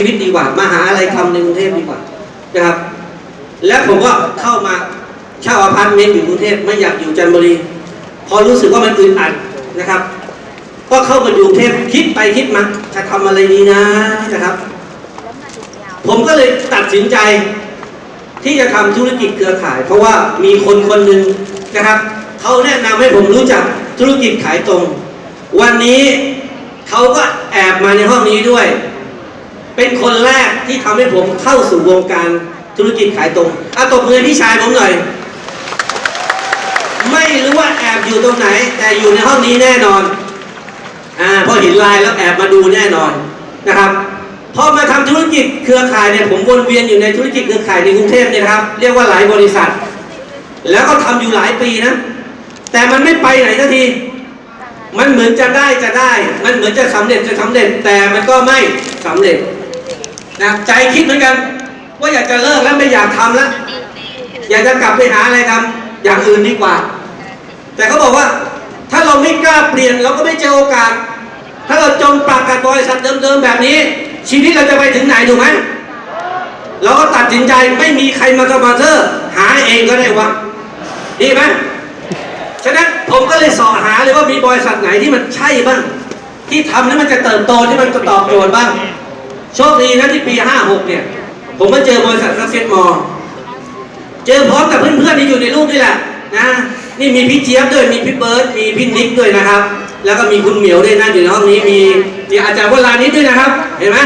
ชีวิตดีกว่ามาหาอะไรทำในกรุงเทพดีกว่านะครับ แล้วผมก็เข้ามาเช่าอพาร์ตเมนต์อยู่กรุงเทพไม่อยากอยู่จันทบุรี พอรู้สึกว่ามันอึดอัดนะครับ ก็เข้ามาอยู่กรุงเทพคิดไปคิดมาจะทำอะไรดีนะนะครับ ผมก็เลยตัดสินใจ ที่จะทำธุรกิจเครือข่าย เพราะว่ามีคนคนหนึ่งนะครับเขาแนะนำให้ผมรู้จักธุรกิจขายตรง วันนี้เขาก็แอบมาในห้องนี้ด้วย เป็นคนแรกที่ทำให้ผมเข้าสู่วงการธุรกิจขายตรงอาตบมือให้พี่ชายผมหน่อย ไม่รู้ว่าแอบอยู่ตรงไหน แต่อยู่ในห้องนี้แน่นอนอ่าพอเห็นไลน์แล้วแอบมาดูแน่นอนนะครับพอมาทำธุรกิจเครือข่ายเนี่ยผมวนเวียนอยู่ในธุรกิจเครือข่ายในกรุงเทพเนี่ยครับ เรียกว่าหลายบริษัท แล้วก็ทำอยู่หลายปีนะ แต่มันไม่ไปไหนสักที มันเหมือนจะได้จะได้ มันเหมือนจะสำเร็จจะสำเร็จ แต่มันก็ไม่สำเร็จ นะใจคิดเหมือนกัน ว่าอยากจะเลิกแล้วไม่อยากทำแล้ว อยากจะกลับไปหาอะไรทำอย่างอื่นดีกว่า แต่เขาบอกว่า ถ้าเราไม่กล้าเปลี่ยนเราก็ไม่เจอโอกาส ถ้าเราจมปลักกับบริษัทเดิมๆแบบนี้ ชีวิตเราจะไปถึงไหนถูกไหมเราก็ตัดสินใจไม่มีใครมาสปอนเซอร์หาเองก็ได้วะดีไหมฉะนั้นผมก็เลยสอหาเลยว่ามีบริษัทไหนที่มันใช่บ้าง ที่ทำแล้วมันจะเติบโตที่มันจะตอบโจทย์บ้าง โชคดีนะที่ปี 56 เนี่ย ผมมาเจอบริษัทซักเซ็ตมอ เจอพร้อมกับเพื่อนๆที่อยู่ในรูปนี่แหละนะ นี่มีพี่เจี๊ยบด้วย มีพี่เบิร์ด มีพี่นิกด้วยนะครับ แล้วก็มีคุณเหมียวด้วยนั่งอยู่ในห้องนี้ มีมีอาจารย์วรานิดด้วยนะครับ เห็นไหม